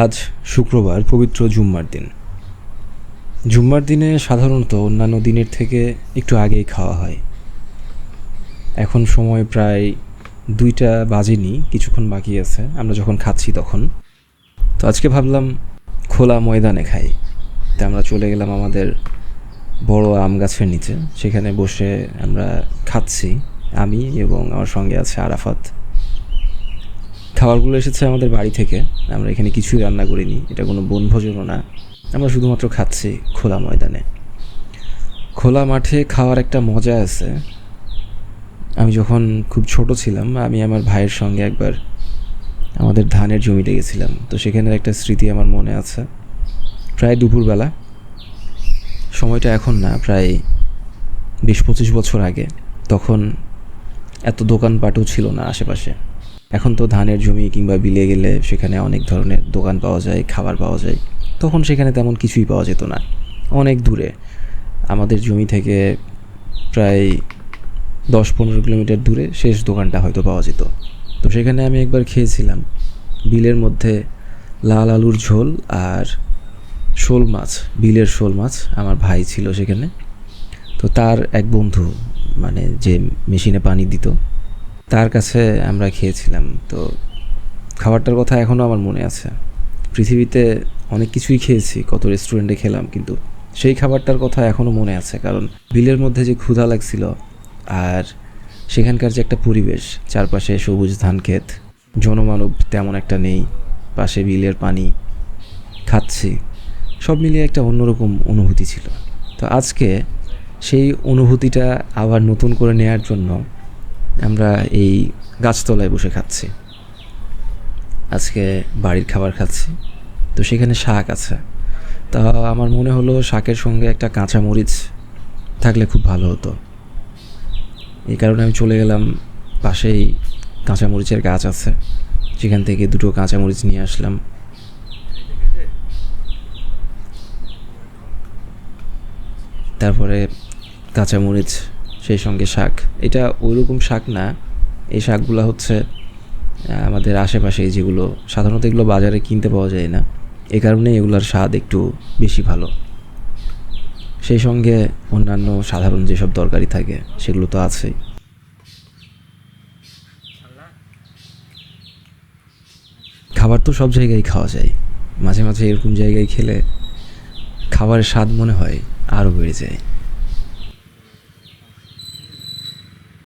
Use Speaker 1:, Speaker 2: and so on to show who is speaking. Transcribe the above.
Speaker 1: আজ শুক্রবার পবিত্র জুম্মার দিন। জুম্মার দিনে সাধারণত অন্যান্য দিনের থেকে একটু আগেই খাওয়া হয়। এখন সময় প্রায় দুইটা বাজেনি, কিছুক্ষণ বাকি আছে, আমরা যখন খাচ্ছি তখন। তো আজকে ভাবলাম খোলা ময়দানে খাই। তা আমরা চলে গেলাম আমাদের বড় আম গাছের নিচে। সেখানে বসে আমরা খাচ্ছি, আমি এবং আমার সঙ্গে আছে আরাফাত। খাবারগুলো এসেছে আমাদের বাড়ি থেকে। আমরা এখানে কিছুই রান্না করিনি, এটা কোনো বনভোজনও না। আমরা শুধুমাত্র খাচ্ছি খোলা ময়দানে। খোলা মাঠে খাওয়ার একটা মজা আছে। আমি যখন খুব ছোট ছিলাম, আমি আমার ভাইয়ের সঙ্গে একবার আমাদের ধানের জমিতে গেছিলাম। তো সেখানের একটা স্মৃতি আমার মনে আছে। প্রায় দুপুরবেলা। সময়টা এখন না, প্রায় বিশ পঁচিশ বছর আগে। তখন এত দোকানপাটও ছিল না আশেপাশে। এখন তো ধানের জমি কিংবা বিলে গেলে সেখানে অনেক ধরনের দোকান পাওয়া যায়, খাবার পাওয়া যায়। তখন সেখানে তেমন কিছুই পাওয়া যেত না। অনেক দূরে। আমাদের জমি থেকে প্রায় দশ পনেরো কিলোমিটার দূরে শেষ দোকানটা হয়তো পাওয়া যেত। তো সেখানে আমি একবার খেয়েছিলাম। বিলের মধ্যে লাল আলুর ঝোল আর শোল মাছ, বিলের শোল মাছ আমার ভাই ছিল সেখানে। তো তার এক বন্ধু মানে যে মেশিনে পানি দিত তার কাছে আমরা খেয়েছিলাম। তো খাবারটার কথা এখনও আমার মনে আছে। পৃথিবীতে অনেক কিছুই খেয়েছি, কত রেস্টুরেন্টে খেলাম, কিন্তু সেই খাবারটার কথা এখনও মনে আছে। কারণ বিলের মধ্যে যে ক্ষুধা লাগছিল আর সেখানকার যে একটা পরিবেশ, চারপাশে সবুজ ধান ক্ষেত, জনমানব তেমন একটা নেই, পাশে বিলের পানি খাচ্ছি, সব মিলিয়ে একটা অন্যরকম অনুভূতি ছিল। তো আজকে সেই অনুভূতিটা আবার নতুন করে নেয়ার জন্য আমরা এই গাছতলায় বসে খাচ্ছি। আজকে বাড়ির খাবার খাচ্ছি। তো সেখানে শাক আছে। তা আমার মনে হলো শাকের সঙ্গে একটা কাঁচা মরিচ থাকলে খুব ভালো হতো। এই কারণে আমি চলে গেলাম, পাশেই কাঁচামরিচের গাছ আছে। সেখান থেকে দুটো কাঁচামরিচ নিয়ে আসলাম। তারপরে কাঁচামরিচ সেই সঙ্গে শাক। এটা ওইরকম শাক না, এই শাকগুলো হচ্ছে আমাদের আশেপাশে যেগুলো, সাধারণত এগুলো বাজারে কিনতে পাওয়া যায় না। এ কারণে এগুলোর স্বাদ একটু বেশি ভালো। সেই সঙ্গে অন্যান্য সাধারণ যেসব তরকারি থাকে, সেগুলো তো আছেই। খাবার তো সব জায়গায় খাওয়া যায়। মাঝে মাঝে এরকম জায়গায় খেলে খাবারের স্বাদ মনে হয় আরও বেড়ে যায়।